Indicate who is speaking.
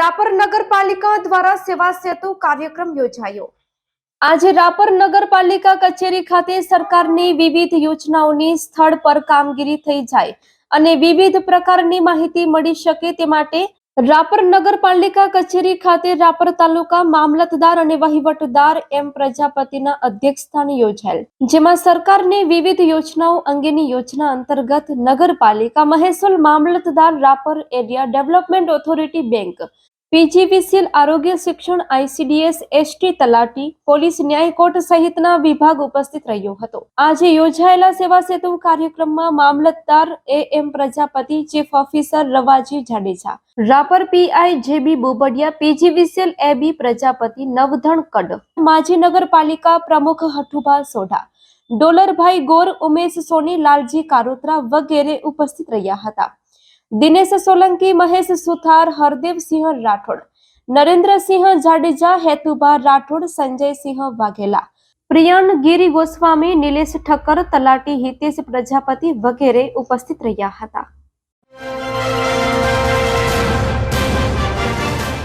Speaker 1: રાપર નગરપાલિકા દ્વારા સેવા સેતુ કાર્યક્રમ યોજાયો. આજે રાપર નગરપાલિકા કચેરી ખાતે સરકારની વિવિધ યોજનાઓની સ્થળ પર કામગીરી થઈ જાય અને વિવિધ પ્રકારની માહિતી મળી શકે તે માટે રાપર નગરપાલિકા કચેરી ખાતે રાપર તાલુકા મામલતદાર અને વહીવટદાર એમ પ્રજાપતિના અધ્યક્ષસ્થાને યોજાયેલ, જેમાં સરકારની વિવિધ યોજનાઓ અંગેની યોજના અંતર્ગત નગરપાલિકા મહેસૂલ mamlatdar Rapar area development authority bank PGVCL આરોગ્ય શિક્ષણ આઈસીડીએસ એસટી તલાટી પોલીસ ન્યાય કોર્ટ સહિતના વિભાગ ઉપસ્થિત રહ્યો હતો. આજે યોજાયેલા સેવા સેતુ કાર્યક્રમમાં mamlatdar A M Prajapati, chief officer Ravaji Jadeja, Rapar PI JB Bobadiya, PGVCL AB Prajapati, Navdhan Kad, માજી નગરપાલિકા પ્રમુખ હઠુભા સોઢા, ડોલરભાઈ ગોર, ઉમેશ સોની, લાલજી કારોત્રા વગેરે ઉપસ્થિત રહ્યા હતા. દિનેશ સોલંકી, મહેશ સુથાર હરદેવસિંહ રાઠોડ, નરેન્દ્રસિંહ જાડેજા હેતુભા રાઠોડ સંજયસિંહ વાઘેલા પ્રિયણ ગીરી ગોસ્વામી, નિલેશ ઠક્કર, તલાટી હિતેશ પ્રજાપતિ વગેરે ઉપસ્થિત રહ્યા હતા.